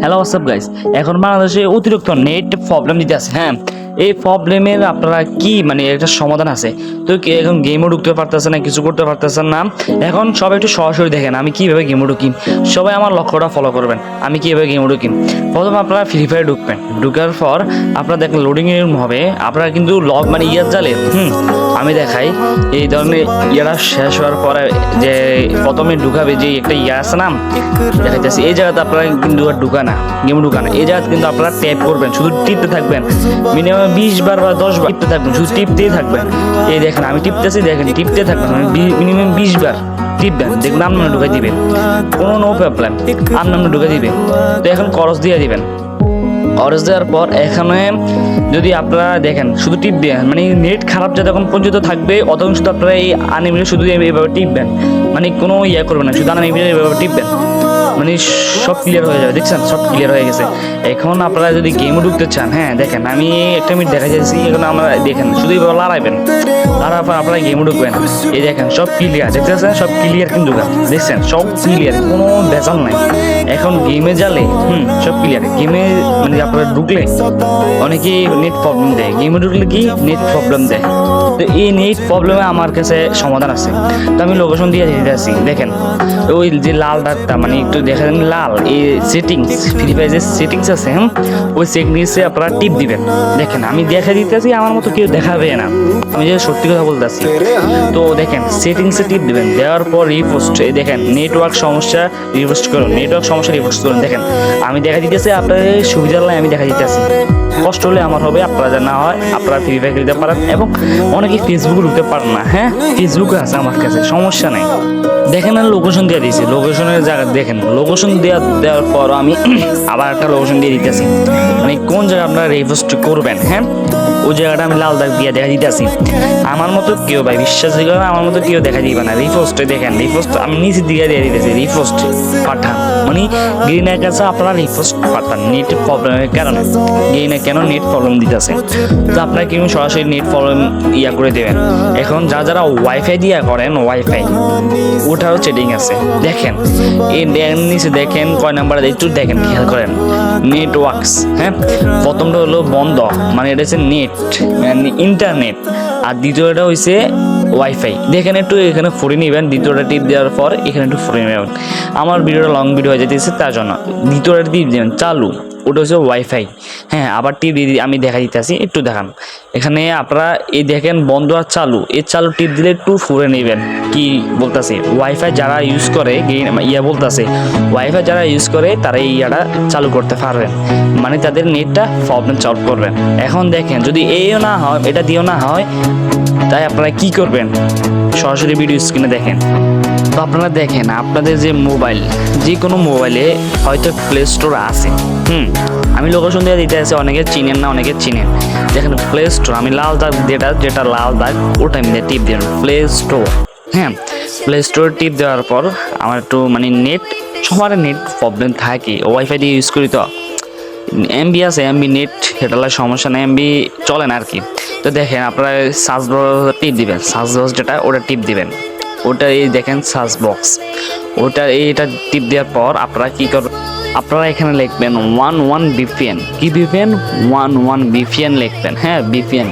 Hello WhatsApp guys এখন বাংলাদেশে অতিরিক্ত নেট প্রবলেম দিতে আছে হ্যাঁ? এই প্রবলেমের আপনারা কি মানে একটা সমাধান আছে? তো এখন গেমও ঢুকতে পারতেছে না, কিছু করতে পারতেছেন না। এখন সবাই একটু সরাসরি দেখেন, আমি কীভাবে গেমও ঢুকি? সবাই আমার লক্ষ্যটা ফলো করবেন, আমি কীভাবে গেমও ঢুকি? প্রথম আপনারা ফ্রি ফায়ার ঢুকবেন। ঢুকার পর আপনারা দেখেন লোডিং হবে, আপনারা কিন্তু লগ মানে ইয়ার জালে, হুম, আমি দেখাই, এই ধরনের ইয়ারা শেষ হওয়ার পরে যে প্রথমে ঢুকাবে যে একটা ইয়া আছে না, দেখাইতেছি, এই জায়গাতে আপনারা কিন্তু আর ঢুকা না গেম ঢুকা না, এই জায়গাতে কিন্তু আপনারা ট্যাপ করবেন, শুধু টিপতে থাকবেন। মিনিমাম বিশ বার বা দশ বার টিপতে থাকবেন, শুধু টিপতেই থাকবেন। এই দেখেন, আমি টিপতেছি, দেখেন, টিপতে থাকবেন। মানে মিনিমাম বিশ বার টিপবেন। দেখবেন আপনার ঢুকে দিবেন। কোনো নো প্রবলেম আপনার ঢুকে দিবেন। তো এখন করস দিয়ে দিবেন। অরেঞ্জ দেওয়ার পর এখানে যদি আপনারা দেখেন, শুধু টিপ দিয়ে মানে নেট খারাপ যা যতক্ষণ পর্যন্ত থাকবে অতক্ষণ শুধু আপনারা এই আনিমেলে শুধু এইভাবে টিপবেন। মানে কোনো ইয়ে করবেন না, শুধু আনিমেলে এইভাবে টিপবেন। মানে সব ক্লিয়ার হয়ে যাবে, দেখছেন? সব ক্লিয়ার হয়ে গেছে। এখন আপনারা যদি গেমে ঢুকতে চান হ্যাঁ দেখেন, আমি একটা মিনিট দেখা যাচ্ছি এখন আমরা দেখেন, শুধু এইভাবে লড়াইবেন। পর আপনারা গেমে ঢুকবেন। এই দেখেন, সব ক্লিয়ার দেখতেছেন? সব ক্লিয়ার কিন্তু দেখছেন? সব ক্লিয়ার কোনো ভেজাল নাই। এখন গেমে জালে, হুম, সব ক্লিয়ার গেমে মানে আপনারা ঢুকলে অনেকেই নেট প্রবলেম দেয়। গেমে ঢুকলে কি? নেট প্রবলেম দেয়। তো এই নেট প্রবলেমে আমার কাছে সমাধান আছে। তো আমি লোকেশন দিয়ে দিতে আসি দেখেন ওই যে লাল দাগটা মানে একটু দেখেন, লাল। এই সেটিংস ফ্রি ফায়ার যে সেটিংস আছে, হুম? ওই সেটিংসে আপনারা টিপ দিবেন। দেখেন, আমি দেখা দিতেছি, আমার মতো কেউ দেখাবে না। আমি যে সত্যি কথা বলতেছি। তো দেখেন সেটিংসে টিপ দিবেন। দেওয়ার পর রিপোস্ট এই দেখেন নেটওয়ার্ক সমস্যা রিপোস্ট করুন নেটওয়ার্ক সমস্যা রিপোস্ট করুন। দেখেন, আমি দেখা দিতেছি, আপনাদের সুবিধার লাই আমি দেখা দিতেছি। কষ্ট হলে আমার হবে, আপনারা যেন না হয়, আপনারা ফ্রি ফায়ার খেলতে পারেন। এবং অনেকে ফেসবুকে ঢুকতে পারেন না হ্যাঁ? ফেসবুকে আছে আমার কাছে, সমস্যা নেই। দেখেন আর লোকেশন দিয়ে দিয়েছি। লোকেশনের জায়গা দেখেন লোকেশন দেওয়া দেওয়ার পর আমি আবার একটা লোকেশন দিয়ে দিতেছি। মানে কোন জায়গায় আপনারা রিপোস্ট করবেন হ্যাঁ? ওই জায়গাটা আমি লাল দাগ দিয়ে দেখা দিতেছি। আমার মতো কেউ ভাই, বিশ্বাস করে আমার মতো কেউ দেখা দিবে না। রিপোস্টে দেখেন রিপোস্ট আমি নিচে দিকে দিয়ে দিতেছি রিপোস্ট পাঠান মানে গ্রিনের কাছে আপনারা রিপোস্ট পাঠান নেট প্রবলেমের কারণে। গ্রিনে কেন নেট প্রবলেম দিতেছে? তো আপনারা কিন্তু সরাসরি নেট প্রবলেম ইয়া করে দেবেন। এখন যা যারা ওয়াইফাই দিয়া করেন ওয়াইফাই ওটারও চেটিং আছে। দেখেন, এই নিচে দেখেন, কয় নাম্বার একটু দেখেন, খেয়াল করেন। নেটওয়ার্কস হ্যাঁ? প্রথমটা হলো বন্ধ মানে এটা হচ্ছে নেট মানে ইন্টারনেট আর দ্বিতীয়টা হচ্ছে ওয়াইফাই দেখেন একটু এখানে ফুড়ে নেবেন, দ্বিতীয়টা টিপ দেওয়ার পর এখানে একটু ফুড়ে নেবেন। আমার ভিডিওটা লং ভিডিও হয়ে যেতেছে তার জন্য দ্বিতীয়টা টিপ দেবেন, চালু। ওটা হচ্ছে ওয়াইফাই হ্যাঁ আবার টিপ দিয়ে আমি দেখা দিতেছি, একটু দেখান। এখানে আপনারা এই দেখেন বন্ধ আর চালু। এই চালু টিপ দিলে একটু ফুরে নেবেন। কি বলতেছে? ওয়াইফাই যারা ইউজ করে ইয়া বলতেছে ওয়াইফাই যারা ইউজ করে, তারা ইয়াটা চালু করতে পারবেন। মানে তাদের নেটটা প্রবলেম সলভ করবেন। এখন দেখেন, যদি এইও না হয়, এটা দিয়েও না হয়, তাই আপনারা কি করবেন? সরাসরি ভিডিও স্ক্রিনে দেখেন। তো আপনারা দেখেন, আপনাদের যে মোবাইল যে কোনো মোবাইলে হয়তো প্লে স্টোর আছে। হুম, আমি লোকেশন দিয়ে দিতে আছে অনেকে চিনেন না, অনেকে চিনেন। দেখেন প্লে স্টোর আমি লাল দাগ যেটা যেটা লাল দাগ, ওটা আমি টিপ দিলাম প্লে স্টোর হ্যাঁ প্লে স্টোর টিপ দেওয়ার পর আমার একটু মানে নেট সবার নেট প্রবলেম থাকে। ওয়াইফাই দিয়ে ইউজ করি তো। এমবি আছে এমবি নেট সেটালে সমস্যা নেই এমবি চলে না আর কি তো দেখেন আপনারা সার্চ বক্স টিপ দিবেন সার্চ বক্স যেটা, ওটা টিপ দিবেন। ওটা এই দেখেন সার্চ বক্স ওটা এইটা টিপ দেওয়ার পর আপনারা কী করবেন আপনারা এখানে লিখবেন ওয়ান ওয়ান বিপিএন কি বিপিএন ওয়ান ওয়ান বিপিএন লিখবেন। হ্যাঁ বিপিএন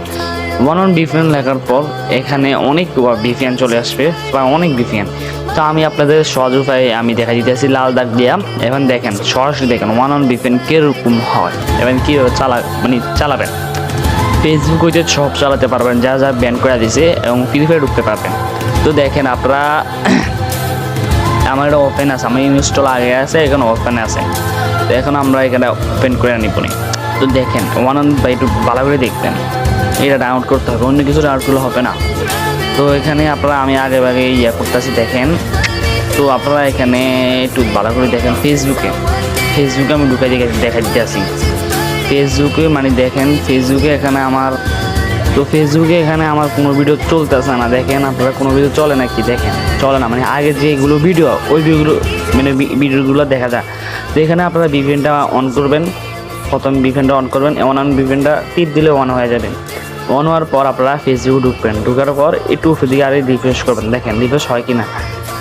ওয়ান ওয়ান বিপিএন লেখার পর এখানে অনেক বিপিএন চলে আসবে বা অনেক বিপিএন তো আমি আপনাদের সহজ উপায়ে আমি দেখা দিতেছি লাল দাগ দিয়া। এখন দেখেন, সরাসরি দেখেন ওয়ান ওয়ান বিপিএন কীরকম হয়। এবং কীভাবে চালা মানে চালাবেন। ফেসবুক হইতে সব চালাতে পারবেন, যা যা ব্যান করে দিছে এবং ফ্রি ফায়ার ঢুকতে পারবেন। তো দেখেন আপনারা আমার এটা ওপেন আছে আমার ইনস্টল আগে আছে, এখানে ওপেন আছে। তো এখন আমরা এখানে ওপেন করে নিব। তো দেখেন ওয়ান অন বাই একটু ভালো করে দেখবেন। এটা ডাউনলোড করতে হবে, অন্য কিছু ডাউনলোড করলে হবে না। তো এখানে আপনারা, আমি আগে আগে ইয়ে করতেছি, দেখেন। তো আপনারা এখানে একটু ভালো করে দেখেন ফেসবুকে ফেসবুকে আমি ঢুকে দেখে দেখা দিতে আসি ফেসবুকে মানে দেখেন ফেসবুকে এখানে আমার তো ফেসবুকে এখানে আমার কোনো ভিডিও চলতেছে না। দেখেন আপনারা কোনো ভিডিও চলে নাকি? দেখেন, চলে না। মানে আগে যেগুলো ভিডিও ওই ভিডিওগুলো মানে ভিডিওগুলো দেখা যায়। তো এখানে আপনারা বিপিএনটা অন করবেন। প্রথম বিপিএনটা অন করবেন। এমন অন বিপিএনটা টিপ দিলে অন হয়ে যাবে। অন হওয়ার পর আপনারা ফেসবুক ঢুকবেন। ঢুকার পর একটু দিকে আরে রিফ্রেশ করবেন। দেখেন রিফ্রেশ হয় কি না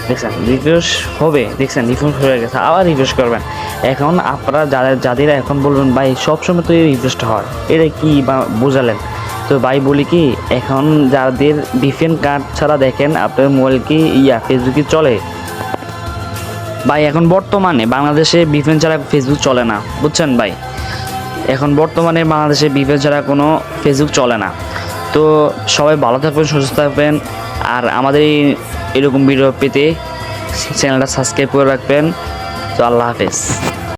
দেখছেন রিফ্রেশ হবে। দেখছেন রিফ্রেশ হয়ে গেছে। আবার রিফ্রেশ করবেন। এখন আপনারা যাদের যাদের এখন বলবেন, ভাই, সবসময় তো এই রিফ্রেশটা হয়। এটা কি বা বোঝালেন? তো ভাই বলি কি, এখন যাদের ডিফেন্ট কার্ড ছাড়া দেখেন, আপনার মোবাইল কি, ইয়া ফেসবুক চলে? ভাই, এখন বর্তমানে বাংলাদেশে বিপিএন ছাড়া ফেসবুক চলে না, বুঝছেন ভাই? এখন বর্তমানে বাংলাদেশে বিপিএন ছাড়া কোনো ফেসবুক চলে না। তো সবাই ভালো থাকবেন, সুস্থ থাকবেন, আর আমাদের এরকম ভিডিও পেতে চ্যানেলটা সাবস্ক্রাইব করে রাখবেন। তো আল্লাহ হাফেজ।